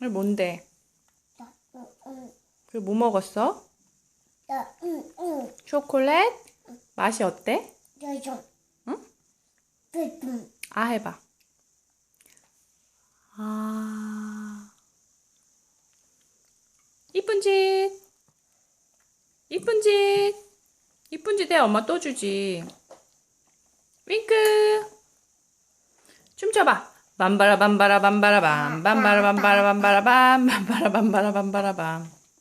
그게 뭔데? 그게 뭐 먹었어? 초콜릿? 맛이 어때? 응? 아 해봐. 아. 이쁜 짓. 이쁜 짓. 이쁜 짓 해. 엄마 또 주지. 윙크. 춤춰봐. Bambara bambara bambara bam. Bambara bambara bambara bam. Bambara bambara bambara bam.